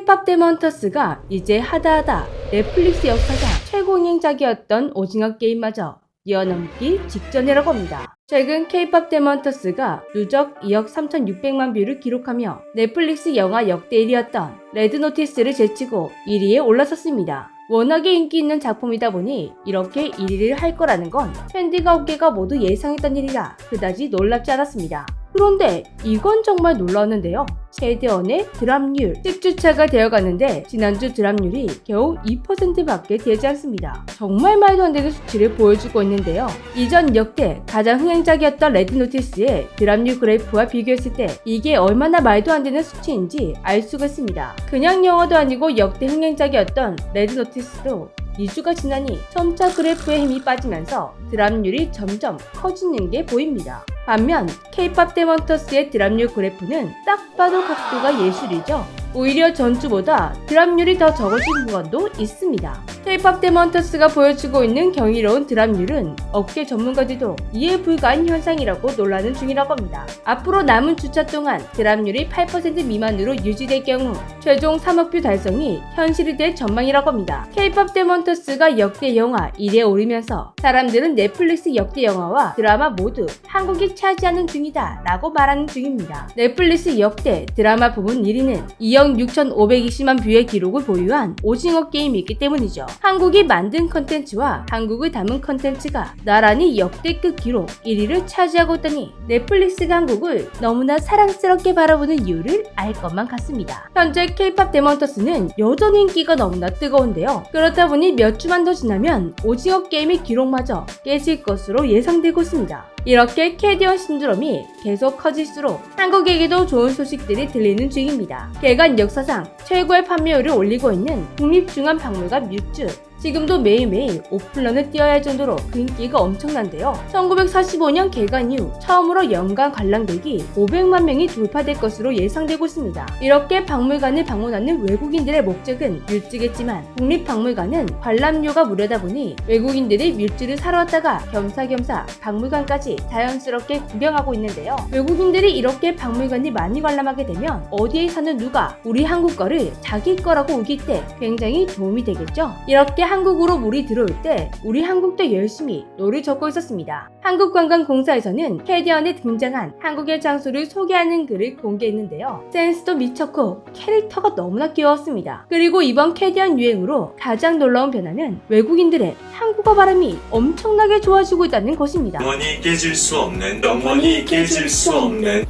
K-팝 데몬터스가 이제 하다하다 넷플릭스 역사상 최고 흥행작이었던 오징어 게임마저 뛰어넘기 직전이라고 합니다. 최근 K-팝 데몬터스가 누적 2억 3,600만 뷰를 기록하며 넷플릭스 영화 역대 1위였던 레드노티스를 제치고 1위에 올라섰습니다. 워낙에 인기 있는 작품이다 보니 이렇게 1위를 할 거라는 건 팬들과 업계가 모두 예상했던 일이라 그다지 놀랍지 않았습니다. 그런데 이건 정말 놀라웠는데요. 최대원의 드랍률 10주차가 되어가는데 지난주 드랍률이 겨우 2%밖에 되지 않습니다. 정말 말도 안 되는 수치를 보여주고 있는데요. 이전 역대 가장 흥행작이었던 레드노티스의 드랍률 그래프와 비교했을 때 이게 얼마나 말도 안 되는 수치인지 알 수가 있습니다. 그냥 영화도 아니고 역대 흥행작이었던 레드노티스도 2주가 지나니 점차 그래프에 힘이 빠지면서 드랍률이 점점 커지는 게 보입니다. 반면 K-팝 데몬터스의 드랍률 그래프는 딱 봐도 각도가 예술이죠. 오히려 전주보다 드랍률이 더 적어진 구간도 있습니다. K-팝 데몬터스가 보여주고 있는 경이로운 드랍률은 업계 전문가들도 이해 불가한 현상이라고 논란은 중이라고 합니다. 앞으로 남은 주차 동안 드랍률이 8% 미만으로 유지될 경우 최종 3억 뷰 달성이 현실이 될 전망이라고 합니다. K-팝 데몬터스가 역대 영화 1위에 오르면서 사람들은 넷플릭스 역대 영화와 드라마 모두 한국이 차지하는 중이다 라고 말하는 중입니다. 넷플릭스 역대 드라마 부분 1위는 2억 6,520만 뷰의 기록을 보유한 오징어 게임이 있기 때문이죠. 한국이 만든 컨텐츠와 한국을 담은 컨텐츠가 나란히 역대급 기록 1위를 차지하고 있다니 넷플릭스가 한국을 너무나 사랑스럽게 바라보는 이유를 알 것만 같습니다. 현재 K-팝 데몬터스는 여전히 인기가 너무나 뜨거운데요. 그렇다 보니 몇 주만 더 지나면 오징어 게임의 기록마저 깨질 것으로 예상되고 있습니다. 이렇게 캐디언 신드롬이 계속 커질수록 한국에게도 좋은 소식들이 들리는 중입니다. 개간 역사상 최고의 판매율을 올리고 있는 국립중앙박물관 뮤즈. 지금도 매일매일 오픈런을 뛰어야 할 정도로 그 인기가 엄청난데요. 1945년 개관 이후 처음으로 연간 관람객이 500만 명이 돌파될 것으로 예상되고 있습니다. 이렇게 박물관을 방문하는 외국인들의 목적은 뮤즈겠지만 국립박물관은 관람료가 무료다 보니 외국인들이 뮤즈를 사러 왔다가 겸사겸사 박물관까지 자연스럽게 구경하고 있는데요. 외국인들이 이렇게 박물관을 많이 관람하게 되면 어디에 사는 누가 우리 한국 거를 자기 거라고 우길 때 굉장히 도움이 되겠죠. 이렇게 한국으로 물이 들어올 때 우리 한국도 열심히 노를 젓고 있었습니다. 한국관광공사에서는 캐디언에 등장한 한국의 장소를 소개하는 글을 공개했는데요. 센스도 미쳤고 캐릭터가 너무나 귀여웠습니다. 그리고 이번 캐디언 유행으로 가장 놀라운 변화는 외국인들의 한국어 발음이 엄청나게 좋아지고 있다는 것입니다. 영원히 깨질 수 없는 영원히 깨질 수 없는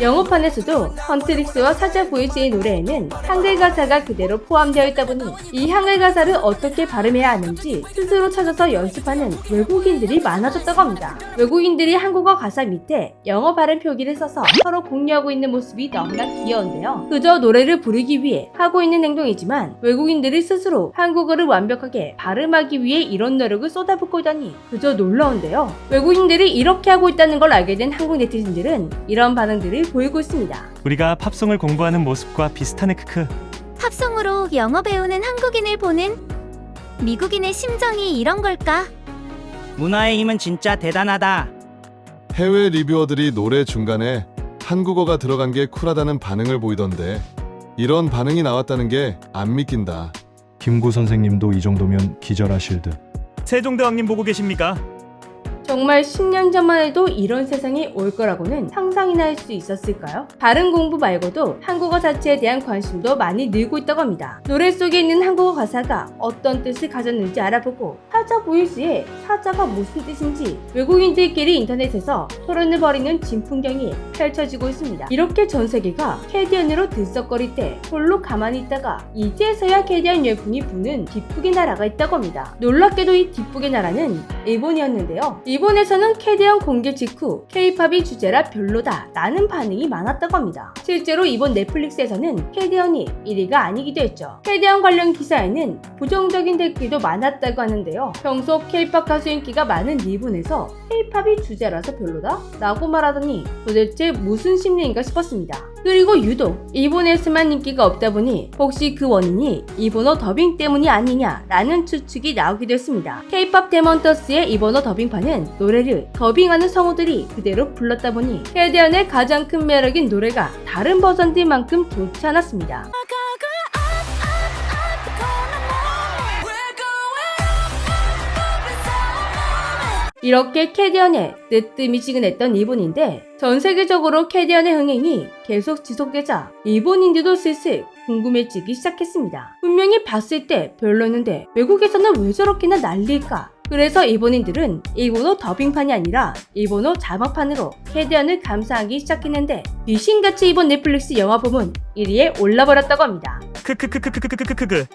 영어판에서도 헌트릭스와 사자 보이즈의 노래에는 한글 가사가 그대로 포함되어 있다 보니 이 한글 가사를 어떻게 발음해야 하는지 스스로 찾아서 연습하는 외국인들이 많아졌다고 합니다. 외국인들이 한국어 가사 밑에 영어 발음 표기를 써서 서로 공유하고 있는 모습이 너무나 귀여운데요. 그저 노래를 부르기 위해 하고 있는 행동이지만 외국인들이 스스로 한국어를 완벽하게 발음하기 위해 이런 노력을 쏟아붓고 있다니 그저 놀라운데요. 외국인들이 이렇게 하고 있다는 걸 알게 된 한국 네티즌들은 이런 반응들을 보이고 있습니다. 우리가 팝송을 공부하는 모습과 비슷하네 크크. 팝송으로 영어 배우는 한국인을 보는 미국인의 심정이 이런 걸까? 문화의 힘은 진짜 대단하다. 해외 리뷰어들이 노래 중간에 한국어가 들어간 게 쿨하다는 반응을 보이던데 이런 반응이 나왔다는 게 안 믿긴다. 김구 선생님도 이 정도면 기절하실 듯. 세종대왕님 보고 계십니까? 정말 10년 전만 해도 이런 세상이 올 거라고는 상상이나 할 수 있었을까요? 다른 공부 말고도 한국어 자체에 대한 관심도 많이 늘고 있다고 합니다. 노래 속에 있는 한국어 가사가 어떤 뜻을 가졌는지 알아보고 사자 보이즈의 사자가 무슨 뜻인지 외국인들끼리 인터넷에서 토론을 벌이는 진풍경이 펼쳐지고 있습니다. 이렇게 전 세계가 캐디언으로 들썩거릴 때 홀로 가만히 있다가 이제서야 캐디언 열풍이 부는 뒷북의 나라가 있다고 합니다. 놀랍게도 이 뒷북의 나라는 일본이었는데요. 일본에서는 캐디언 공개 직후 K-팝이 주제라 별로다 라는 반응이 많았다고 합니다. 실제로 이번 넷플릭스에서는 캐디언이 1위가 아니기도 했죠. 캐디언 관련 기사에는 부정적인 댓글도 많았다고 하는데요. 평소 K-팝 가수 인기가 많은 일본에서 K-팝이 주제라서 별로다? 라고 말하더니 도대체 무슨 심리인가 싶었습니다. 그리고 유독 일본에서만 인기가 없다 보니 혹시 그 원인이 일본어 더빙 때문이 아니냐라는 추측이 나오기도 했습니다. K-pop 데몬터스의 일본어 더빙판은 노래를 더빙하는 성우들이 그대로 불렀다 보니 캐디언의 가장 큰 매력인 노래가 다른 버전들만큼 좋지 않았습니다. 이렇게 캐디언의 뜨뜻미지근했던 일본인데 전 세계적으로 캐디언의 흥행이 계속 지속되자 일본인들도 슬슬 궁금해지기 시작했습니다. 분명히 봤을 때 별로였는데 외국에서는 왜 저렇게나 난리일까? 그래서 일본인들은 일본어 더빙판이 아니라 일본어 자막판으로 캐디언을 감상하기 시작했는데 귀신같이 이번 넷플릭스 영화 부문 1위에 올라버렸다고 합니다. 크크크크크크크크크.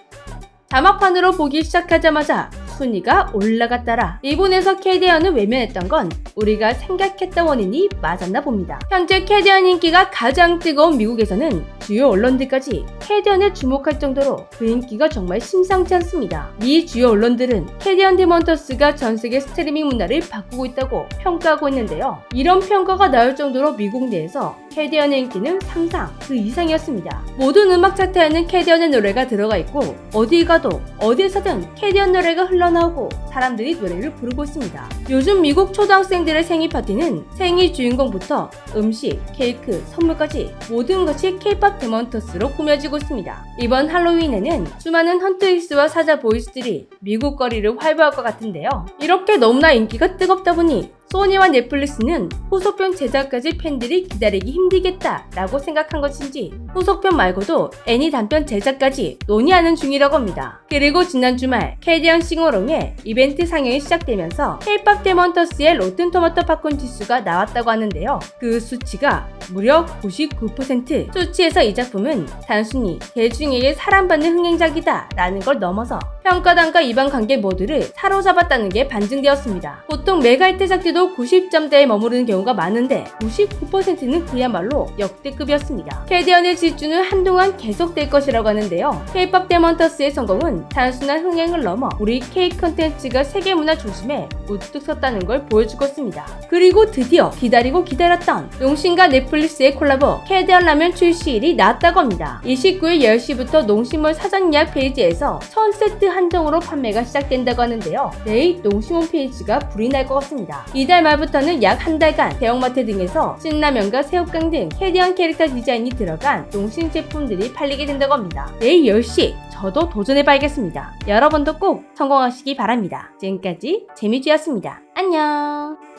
자막판으로 보기 시작하자마자 순위가 올라갔더라. 일본에서 캐디언을 외면했던 건 우리가 생각했던 원인이 맞았나 봅니다. 현재 캐디언 인기가 가장 뜨거운 미국에서는 주요 언론들까지 캐디언에 주목할 정도로 그 인기가 정말 심상치 않습니다. 미 주요 언론들은 캐디언 데몬터스가 전 세계 스트리밍 문화를 바꾸고 있다고 평가하고 있는데요. 이런 평가가 나올 정도로 미국 내에서 캐디언의 인기는 상상 그 이상이었습니다. 모든 음악 차트에는 캐디언의 노래가 들어가 있고 어디 가도 어디에서든 캐디언 노래가 흘러나오고 사람들이 노래를 부르고 있습니다. 요즘 미국 초등학생들의 생일 파티는 생일 주인공부터 음식, 케이크, 선물까지 모든 것이 K-pop 데몬터스로 꾸며지고 있습니다. 이번 할로윈에는 수많은 헌트익스와 사자 보이스들이 미국 거리를 활보할 것 같은데요. 이렇게 너무나 인기가 뜨겁다 보니 소니와 넷플릭스는 후속편 제작까지 팬들이 기다리기 힘들겠다라고 생각한 것인지 후속편 말고도 애니 단편 제작까지 논의하는 중이라고 합니다. 그리고 지난 주말 캐디언 싱어롱의 이벤트 상영이 시작되면서 K-pop 데몬터스의 로튼토마토 팝콘 지수가 나왔다고 하는데요. 그 수치가 무려 99% 수치에서 이 작품은 단순히 대중에게 사랑받는 흥행작이다 라는 걸 넘어서 평가단과 이반 관객 모두를 사로잡았다는 게 반증되었습니다. 보통 메가히트작들도 90점대에 머무르는 경우가 많은데 99%는 그야말로 역대급이었습니다. 캐디언의 질주는 한동안 계속될 것이라고 하는데요. K-pop 데몬터스의 성공은 단순한 흥행을 넘어 우리 K 컨텐츠가 세계 문화 중심에 우뚝 섰다는 걸 보여주고 있습니다. 그리고 드디어 기다리고 기다렸던 농심과 넷플릭스의 콜라보 캐디언 라면 출시일이 나왔다고 합니다. 29일 10시부터 농심몰 사전 예약 페이지에서 1000세트 한 정으로 판매가 시작된다고 하는데요. 내일 농심 홈페이지가 불이 날 것 같습니다. 이달 말부터는 약 한 달간 대형마트 등에서 신라면과 새우깡 등 캐디언 캐릭터 디자인이 들어간 농심 제품들이 팔리게 된다고 합니다. 내일 10시 저도 도전해봐야겠습니다. 여러분도 꼭 성공하시기 바랍니다. 지금까지 재미쥐였습니다. 안녕!